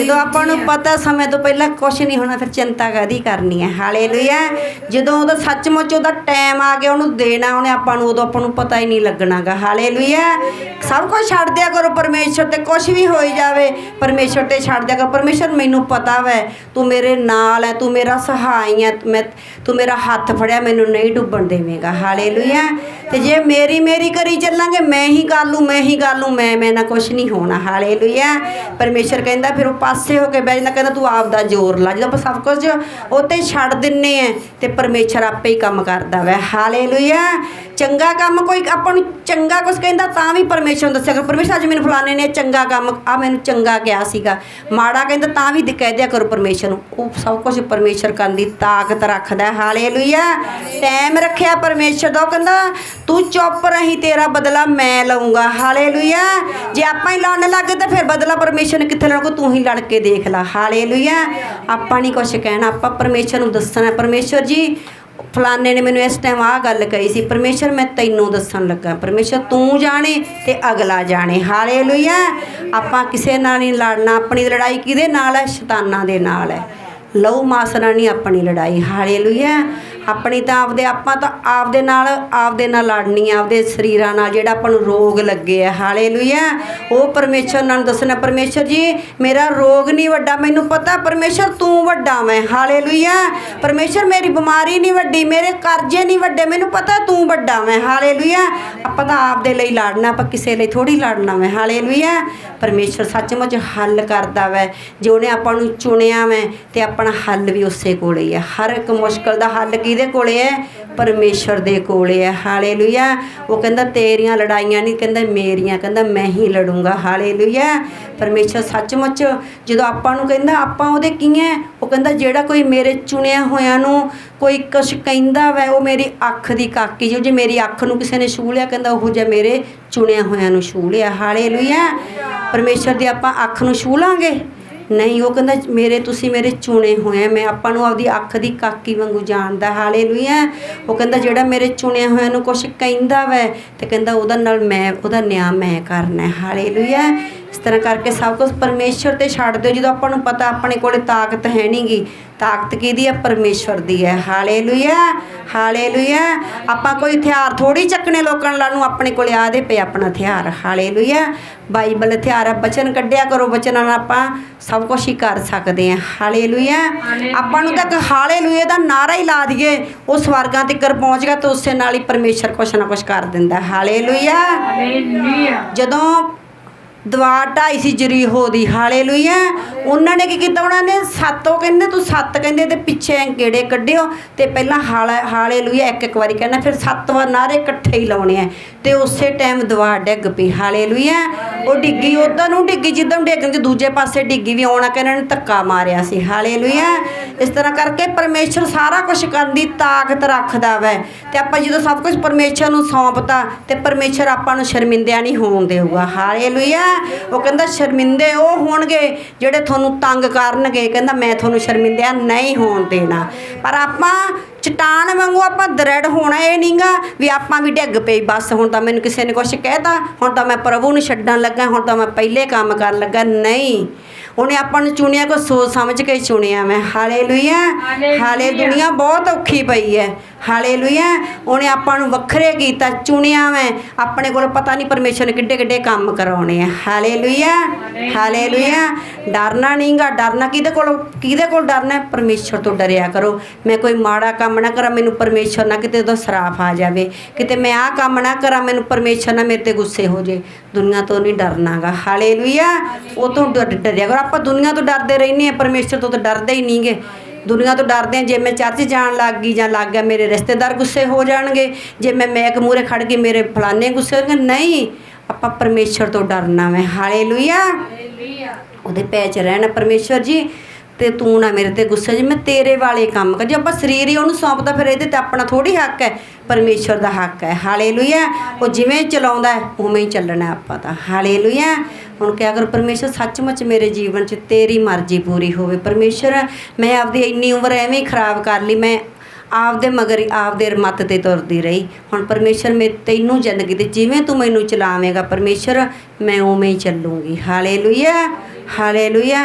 ਜਦੋਂ ਆਪਾਂ ਨੂੰ ਪਤਾ ਸਮੇਂ ਤੋਂ ਪਹਿਲਾਂ ਕੁਝ ਨਹੀਂ ਹੋਣਾ ਫਿਰ ਚਿੰਤਾ ਕਾਦੀ ਕਰਨੀ ਹੈ ਹਾਲੇਲੂਇਆ। ਜਦੋਂ ਉਹਦਾ ਸੱਚਮੁੱਚ ਉਹਦਾ ਟਾਈਮ ਆ ਗਿਆ ਉਹਨੂੰ ਦੇਣਾ ਉਹਨੇ ਆਪਾਂ ਨੂੰ ਉਦੋਂ ਆਪਾਂ ਨੂੰ ਪਤਾ ਹੀ ਨਹੀਂ ਲੱਗਣਾਗਾ। ਹਾਲੇਲੂਇਆ। ਸਭ ਕੁਝ ਛੱਡ ਦਿਆ ਕਰੋ ਪਰਮੇਸ਼ਰ ਤੇ ਕੁਝ ਵੀ ਹੋਈ ਜਾਵੇ ਪਰਮੇਸ਼ਰ ਤੇ ਛੱਡ ਦਿਆ ਕਰੋ। ਪਰਮੇਸ਼ਰ ਮੈਨੂੰ ਪਤਾ ਵੈ ਤੂੰ ਮੇਰੇ ਨਾਲ ਹੈ ਤੂੰ ਮੇਰਾ ਸਹਾਈ ਹੈ ਮੈਂ ਤੂੰ ਮੇਰਾ ਹੱਥ ਫੜਿਆ ਮੈਨੂੰ ਨਹੀਂ ਡੁੱਬਣ ਦੇਵੇਂਗਾ। ਹਾਲੇਲੂਇਆ। ਤੇ ਜੇ ਮੇਰੀ ਮੇਰੀ ਕਰੀ ਚੱਲਾਂਗੇ ਮੈਂ ਹੀ ਕਰ ਲੂੰ ਮੈਂ ਹੀ ਕਰ ਲੂੰ ਮੈਂ ਮੈਂ ਨਾ ਕੁਝ ਨਹੀਂ ਹੋਣਾ। ਹਾਲੇਲੂਇਆ। ਪਰਮੇਸ਼ਰ ਕਹਿੰਦਾ ਫਿਰ ਉਹ ਪਾਸੇ ਹੋ ਕੇ ਬਹਿ ਜਾਂਦਾ, ਕਹਿੰਦਾ ਤੂੰ ਆਪ ਦਾ ਜ਼ੋਰ ਲਾ। ਜਦੋਂ ਆਪਾਂ ਸਭ ਕੁਝ ਤੇ ਛੱਡ ਦਿੰਨੇ ਆ ਤੇ ਪਰਮੇਸ਼ਰ ਆਪੇ ਹੀ ਕੰਮ ਕਰਦਾ ਵੈ। ਹਾਲੇਲੂਇਆ। ਚੰਗਾ ਕੰਮ ਕੋਈ, ਆਪਾਂ ਨੂੰ ਚੰਗਾ ਕੁਝ ਕਹਿੰਦਾ ਤਾਂ ਵੀ ਪਰਮੇਸ਼ਰ ਨੂੰ ਦੱਸਿਆ ਕਰੋ। ਪਰਮੇਸ਼ਰ ਅੱਜ ਮੈਨੂੰ ਫਲਾਣੇ ਨੇ ਚੰਗਾ ਕੰਮ ਆ ਮੈਨੂੰ ਚੰਗਾ ਕਿਹਾ ਸੀਗਾ। ਮਾੜਾ ਕਹਿੰਦਾ ਤਾਂ ਵੀ ਕਹਿ ਦਿਆ ਕਰੋ ਪਰਮੇਸ਼ਰ ਨੂੰ। ਉਹ ਸਭ ਕੁਝ ਪਰਮੇਸ਼ਰ ਕਰਨ ਦੀ ਤਾਕਤ ਰੱਖਦਾ ਹੈ। ਹਾਲੇਲੂਇਆ। ਟਾਈਮ ਰੱਖਿਆ ਪਰਮੇਸ਼ਰ ਦਾ। ਉਹ ਕਹਿੰਦਾ, ਤੂੰ ਚੁੱਪ ਰਹੀਂ, ਤੇਰਾ ਬਦਲਾ ਮੈਂ ਲਊਂਗਾ। ਹਾਲੇਲੂਇਆ। ਜੇ ਆਪਾਂ ਹੀ ਲੜਨ ਲੱਗੇ ਤਾਂ ਫਿਰ ਬਦਲਾ ਪਰਮੇਸ਼ਰ ਨੇ ਕਿੱਥੇ ਲੈਣਾ? ਕੋ ਤੂੰ ਹੀ ਲੜ ਕੇ ਦੇਖ ਲੈ। ਹਾਲੇਲੂਇਆ ਆਪਾਂ ਨਹੀਂ ਕੁਝ ਕਹਿਣਾ। ਆਪਾਂ ਪਰਮੇਸ਼ਰ ਨੂੰ ਦੱਸਣਾ ਪਰਮੇਸ਼ਰ ਜੀ, ਫਲਾਣੇ ਨੇ ਮੈਨੂੰ ਇਸ ਟਾਈਮ ਆਹ ਗੱਲ ਕਹੀ ਸੀ, ਪਰਮੇਸ਼ਰ, ਮੈਂ ਤੈਨੂੰ ਦੱਸਣ ਲੱਗਾ। ਪਰਮੇਸ਼ਰ, ਤੂੰ ਜਾਣੇ ਤੇ ਅਗਲਾ ਜਾਣੇ। ਹਾਲੇਲੂਇਆ ਆਪਾਂ ਕਿਸੇ ਨਾਲ ਨਹੀਂ ਲੜਨਾ। ਆਪਣੀ ਲੜਾਈ ਕਿਹਦੇ ਨਾਲ ਹੈ? ਸ਼ੈਤਾਨਾਂ ਦੇ ਨਾਲ ਹੈ। ਲਹੂ ਮਾਸਰਾ ਨਾਲ ਨਹੀਂ ਆਪਣੀ ਲੜਾਈ। ਹਾਲੇਲੂਇਆ ਆਪਣੀ ਤਾਂ ਆਪਦੇ ਆਪਾਂ ਤਾਂ ਆਪਦੇ ਨਾਲ ਆਪਦੇ ਨਾਲ ਲੜਨੀ ਆ, ਆਪਦੇ ਸਰੀਰਾਂ ਨਾਲ ਜਿਹੜਾ ਆਪਾਂ ਨੂੰ ਰੋਗ ਲੱਗੇ ਆ। ਹਾਲੇਲੂਇਆ। ਉਹ ਪਰਮੇਸ਼ਰ ਨਾਲ ਦੱਸਣਾ, ਪਰਮੇਸ਼ਰ ਜੀ, ਮੇਰਾ ਰੋਗ ਨਹੀਂ ਵੱਡਾ, ਮੈਨੂੰ ਪਤਾ ਪਰਮੇਸ਼ਰ ਤੂੰ ਵੱਡਾ ਮੈਂ। ਹਾਲੇਲੂਇਆ। ਪਰਮੇਸ਼ਰ, ਮੇਰੀ ਬਿਮਾਰੀ ਨਹੀਂ ਵੱਡੀ, ਮੇਰੇ ਕਰਜ਼ੇ ਨਹੀਂ ਵੱਡੇ, ਮੈਨੂੰ ਪਤਾ ਤੂੰ ਵੱਡਾ ਮੈਂ। ਹਾਲੇਲੂਇਆ। ਆਪਾਂ ਤਾਂ ਆਪਦੇ ਲਈ ਲੜਨਾ, ਆਪਾਂ ਕਿਸੇ ਲਈ ਥੋੜੀ ਲੜਨਾ ਮੈਂ। ਹਾਲੇਲੂਇਆ। ਪਰਮੇਸ਼ਰ ਸੱਚਮੁੱਚ ਹੱਲ ਕਰਦਾ ਵੈ। ਜੇ ਉਹਨੇ ਆਪਾਂ ਨੂੰ ਚੁਣਿਆ ਵੈ, ਤੇ ਆਪਣਾ ਹੱਲ ਵੀ ਉਸੇ ਕੋਲੇ ਹੀ ਹੈ ਹਰ ਇੱਕ ਮੁਸ਼ਕਲ ਦਾ ਹੱਲ ਕਿਹਦੇ ਕੋਲੇ ਹੈ ਪਰਮੇਸ਼ਰ ਦੇ ਕੋਲੇ ਹੈ ਹਾਲੇਲੂਇਆ। ਉਹ ਕਹਿੰਦਾ, ਤੇਰੀਆਂ ਲੜਾਈਆਂ ਨਹੀਂ ਕਹਿੰਦਾ, ਮੇਰੀਆਂ। ਕਹਿੰਦਾ, ਮੈਂ ਹੀ ਲੜੂੰਗਾ। ਹਾਲੇਲੂਇਆ। ਪਰਮੇਸ਼ਰ ਸੱਚਮੁੱਚ ਜਦੋਂ ਆਪਾਂ ਨੂੰ ਕਹਿੰਦਾ, ਆਪਾਂ ਉਹਦੇ ਕੀ ਹੈ ਉਹ ਕਹਿੰਦਾ, ਜਿਹੜਾ ਕੋਈ ਮੇਰੇ ਚੁਣਿਆ ਹੋਇਆਂ ਨੂੰ ਕੋਈ ਕੁਛ ਕਹਿੰਦਾ ਵੈ, ਉਹ ਮੇਰੀ ਅੱਖ ਦੀ ਕਾਕੀ ਜੋ ਜੇ ਮੇਰੀ ਅੱਖ ਨੂੰ ਕਿਸੇ ਨੇ ਛੂਹ ਲਿਆ, ਕਹਿੰਦਾ, ਉਹ ਜਿਹਾ ਮੇਰੇ ਚੁਣਿਆ ਹੋਇਆਂ ਨੂੰ ਛੂਹ ਲਿਆ। ਹਾਲੇਲੂਇਆ। ਪਰਮੇਸ਼ਰ ਦੀ ਆਪਾਂ ਅੱਖ ਨੂੰ ਛੂਹ ਲਾਂਗੇ? ਨਹੀਂ, ਉਹ ਕਹਿੰਦਾ, ਮੇਰੇ, ਤੁਸੀਂ ਮੇਰੇ ਚੁਣੇ ਹੋਏ ਆ। ਮੈਂ ਆਪਾਂ ਨੂੰ ਆਪਦੀ ਅੱਖ ਦੀ ਕਾਕੀ ਵਾਂਗੂ ਜਾਣਦਾ, ਹਾਲੇਲੂਇਆ। ਉਹ ਕਹਿੰਦਾ, ਜਿਹੜਾ ਮੇਰੇ ਚੁਣਿਆ ਹੋਇਆ ਨੂੰ ਕੁਝ ਕਹਿੰਦਾ ਵੈ। ਤੇ ਕਹਿੰਦਾ, ਉਹਦਾ ਨਾਲ ਮੈਂ, ਉਹਦਾ ਨਿਆਂ ਮੈਂ ਕਰਨਾ ਹੈ। ਹਾਲੇਲੂਇਆ। ਇਸ ਤਰ੍ਹਾਂ ਕਰਕੇ ਸਭ ਕੁਝ ਪਰਮੇਸ਼ਰ ਤੇ ਛੱਡ ਦਿਓ। ਜਦੋਂ ਆਪਾਂ ਨੂੰ ਪਤਾ ਆਪਣੇ ਕੋਲੇ ਤਾਕਤ ਹੈ ਨਹੀਂਗੀ ਤਾਕਤ ਕਿਹਦੀ ਹੈ ਪਰਮੇਸ਼ਰ ਦੀ ਹੈ। ਹਾਲੇਲੂਇਆ ਹਾਲੇਲੂਇਆ ਆਪਾਂ ਕੋਈ ਹਥਿਆਰ ਥੋੜੀ ਚੱਕਣੇ ਲੋਕਾਂ ਨਾਲ ਨੂੰ ਆਪਣੇ ਕੋਲੇ ਆਦੇ ਪਏ ਆਪਣਾ ਹਥਿਆਰ। ਹਾਲੇਲੂਇਆ ਬਾਈਬਲ ਹਥਿਆਰ ਆ ਬਚਨ ਕੱਢਿਆ ਕਰੋ ਬਚਨਾਂ ਨਾਲ ਆਪਾਂ ਸਭ ਕੁਝ ਹੀ ਕਰ ਸਕਦੇ ਹਾਂ। ਹਾਲੇਲੂਇਆ ਆਪਾਂ ਨੂੰ ਤਾਂ ਹਾਲੇਲੂਇਆ ਦਾ ਨਾਰਾ ਹੀ ਲਾ ਦਈਏ ਉਹ ਸਵਰਗਾਂ ਤੱਕ ਪਹੁੰਚ ਗਿਆ ਤਾਂ ਉਸੇ ਨਾਲ ਹੀ ਪਰਮੇਸ਼ਰ ਕੁਛ ਨਾ ਕੁਛ ਕਰ ਦਿੰਦਾ। ਹਾਲੇਲੂਇਆ ਹਾਲੇਲੂਇਆ ਜਦੋਂ ਦਵਾ ਢਾਈ ਸੀ ਜਰੀਹੋ ਦੀ, ਹਾਲੇਲੂਇਆ। ਉਹਨਾਂ ਨੇ ਕੀ ਕੀਤਾ ਉਹਨਾਂ ਨੇ ਸੱਤ ਉਹ ਕਹਿੰਦੇ, ਤੂੰ ਸੱਤ ਕਹਿੰਦੇ ਤੇ ਪਿੱਛੇ ਗੇੜੇ ਕੱਢਿਓ ਤੇ ਪਹਿਲਾਂ ਹਾਲ, ਹਾਲੇਲੂਇਆ ਇੱਕ ਇੱਕ ਵਾਰੀ ਕਹਿਣਾ, ਫਿਰ ਸੱਤ ਵਾਰ ਨਾਰੇ ਇਕੱਠੇ ਹੀ ਲਾਉਣੇ ਆ ਤੇ ਉਸੇ ਟਾਈਮ ਦਵਾ ਡਿੱਗ ਪਈ, ਹਾਲੇਲੂਇਆ। ਉਹ ਡਿੱਗੀ, ਉਧਰ ਨੂੰ ਡਿੱਗੀ ਜਿੱਦਾਂ ਡਿੱਗਣ ਚ ਦੂਜੇ ਪਾਸੇ ਡਿੱਗੀ ਵੀ ਆਉਣਾ ਕਿ ਇਹਨਾਂ ਨੇ ਧੱਕਾ ਮਾਰਿਆ ਸੀ, ਹਾਲੇਲੂਇਆ। ਇਸ ਤਰ੍ਹਾਂ ਕਰਕੇ ਪਰਮੇਸ਼ਰ ਸਾਰਾ ਕੁਝ ਕਰਨ ਦੀ ਤਾਕਤ ਰੱਖਦਾ ਵੈ। ਤੇ ਆਪਾਂ ਜਦੋਂ ਸਭ ਕੁਝ ਪਰਮੇਸ਼ਰ ਨੂੰ ਸੌਂਪਤਾ, ਤੇ ਪਰਮੇਸ਼ਰ ਆਪਾਂ ਨੂੰ ਸ਼ਰਮਿੰਦਿਆਂ ਨਹੀਂ ਹੋਣ ਦੇਊਗਾ। ਹਾਲੇਲੂਇਆ। ਉਹ ਕਹਿੰਦਾ ਸ਼ਰਮਿੰਦੇ ਉਹ ਹੋਣਗੇ ਜਿਹੜੇ ਤੁਹਾਨੂੰ ਤੰਗ ਕਰਨਗੇ। ਕਹਿੰਦਾ ਮੈਂ ਤੁਹਾਨੂੰ ਸ਼ਰਮਿੰਦਿਆਂ ਨਹੀਂ ਹੋਣ ਦੇਣਾ। ਪਰ ਆਪਾਂ ਚਟਾਨ ਵਾਂਗੂ ਆਪਾਂ ਦ੍ਰਿੜ ਹੋਣਾ ਇਹ ਨਹੀਂਗਾ ਵੀ ਆਪਾਂ ਵੀ ਡਿੱਗ ਪਈ ਬਸ ਹੁਣ ਤਾਂ ਮੈਨੂੰ ਕਿਸੇ ਨੇ ਕੁਝ ਕਹਿਤਾ। ਹੁਣ ਤਾਂ ਮੈਂ ਪ੍ਰਭੂ ਨੂੰ ਛੱਡਣ ਲੱਗਾ। ਹੁਣ ਤਾਂ ਮੈਂ ਪਹਿਲੇ ਕੰਮ ਕਰਨ ਲੱਗਾ। ਨਹੀਂ। ਉਹਨੇ ਆਪਾਂ ਨੂੰ ਚੁਣਿਆ ਕੋ ਸੋਚ ਸਮਝ ਕੇ ਚੁਣਿਆ ਮੈਂ। ਹਾਲੇਲੂਇਆ। ਹਾਲੇ ਦੁਨੀਆ ਬਹੁਤ ਔਖੀ ਪਈ ਹੈ। ਹਾਲੇਲੂਇਆ, ਉਹਨੇ ਆਪਾਂ ਨੂੰ ਵੱਖਰੇ ਕੀਤਾ ਚੁਣਿਆ ਵੈ। ਆਪਣੇ ਕੋਲ ਪਤਾ ਨਹੀਂ ਪਰਮੇਸ਼ਰ ਨੇ ਕਿੱਡੇ ਕਿੱਡੇ ਕੰਮ ਕਰਾਉਣੇ ਆ। Hallelujah hallelujah. ਡਰਨਾ ਨਹੀਂਗਾ, ਡਰਨਾ ਕਿਹਦੇ ਕੋਲ ਕਿਹਦੇ ਕੋਲ ਡਰਨਾ? ਹੈ? ਪਰਮੇਸ਼ਰ ਤੋਂ ਡਰਿਆ ਕਰੋ। ਮੈਂ ਕੋਈ ਮਾੜਾ ਕੰਮ ਨਾ ਕਰਾਂ, ਮੈਨੂੰ ਪਰਮੇਸ਼ਰ ਨਾ ਕਿਤੇ ਉਹਦਾ ਸਰਾਫ ਆ ਜਾਵੇ। ਕਿਤੇ ਮੈਂ ਆਹ ਕੰਮ ਨਾ ਕਰਾਂ, ਮੈਨੂੰ ਪਰਮੇਸ਼ਰ ਨਾ ਮੇਰੇ ਤੇ ਗੁੱਸੇ ਹੋ ਜੇ। ਦੁਨੀਆ ਤੋਂ ਨਹੀਂ ਡਰਨਾਗਾ। ਹਾਲੇਲੂਇਆ, ਉਹ ਤੋਂ ਡਰਿਆ ਕਰੋ। ਆਪਾਂ ਦੁਨੀਆ ਤੋਂ ਡਰਦੇ ਰਹਿੰਦੇ ਆ, ਪਰਮੇਸ਼ਰ ਤੋਂ ਤਾਂ ਡਰਦੇ ਹੀ ਨਹੀਂਗੇ। ਦੁਨੀਆ ਤੋਂ ਡਰਦੇ ਆ ਜੇ ਮੈਂ ਚਰਚ ਜਾਣ ਲੱਗ ਗਈ ਜਾਂ ਲੱਗ ਗਿਆ ਮੇਰੇ ਰਿਸ਼ਤੇਦਾਰ ਗੁੱਸੇ ਹੋ ਜਾਣਗੇ। ਜੇ ਮੈਂ ਮੈਕ ਮੂਰੇ ਖੜ ਗਈ ਮੇਰੇ ਫਲਾਣੇ ਗੁੱਸੇ ਹੋਣਗੇ ਨਹੀਂ ਆਪਾਂ ਪਰਮੇਸ਼ਰ ਤੋਂ ਡਰਨਾ ਮੈਂ ਹਾਲੇਲੂਇਆ। ਹਾਲੇਲੂਇਆ। ਉਹਦੇ ਪੈ ਚ ਰਹਿਣਾ ਪਰਮੇਸ਼ਰ ਜੀ। ਤੇ ਤੂੰ ਨਾ ਮੇਰੇ ਤੇ ਗੁੱਸਾ ਜੀ ਮੈਂ ਤੇਰੇ ਵਾਲੇ ਕੰਮ ਕਰ ਜੇ ਆਪਾਂ ਸਰੀਰ ਹੀ ਉਹਨੂੰ ਸੌਂਪਦਾ ਫਿਰ ਇਹਦੇ ਤੇ ਆਪਣਾ ਥੋੜੀ ਹੱਕ ਹੈ ਪਰਮੇਸ਼ਰ ਦਾ ਹੱਕ ਹੈ। ਹਾਲੇਲੂਇਆ। ਉਹ ਜਿਵੇਂ ਚਲਾਉਂਦਾ ਹੈ, ਉਵੇਂ ਹੀ ਚੱਲਣਾ ਆਪਾਂ ਤਾਂ। ਹਾਲੇਲੂਇਆ। ਹੁਣ ਕਿਹਾ ਕਰ ਪਰਮੇਸ਼ਰ ਸੱਚਮੁੱਚ ਮੇਰੇ ਜੀਵਨ 'ਚ ਤੇਰੀ ਮਰਜ਼ੀ ਪੂਰੀ ਹੋਵੇ। ਪਰਮੇਸ਼ਰ ਮੈਂ ਆਪਦੀ ਇੰਨੀ ਉਮਰ ਐਵੇਂ ਹੀ ਖਰਾਬ ਕਰ ਲਈ ਮੈਂ ਆਪਦੇ ਮਗਰ ਆਪਦੇ ਮੱਤ ਤੇ ਤੁਰਦੀ ਰਹੀ। ਹੁਣ ਪਰਮੇਸ਼ਰ ਮੇ ਤੈਨੂੰ ਜ਼ਿੰਦਗੀ ਤੇ ਜਿਵੇਂ ਤੂੰ ਮੈਨੂੰ ਚਲਾਵੇਂਗਾ ਪਰਮੇਸ਼ਰ ਮੈਂ ਉਵੇਂ ਹੀ ਚੱਲੂੰਗੀ। ਹਾਲੇਲੂਇਆ। ਹਾਲੇਲੂਇਆ।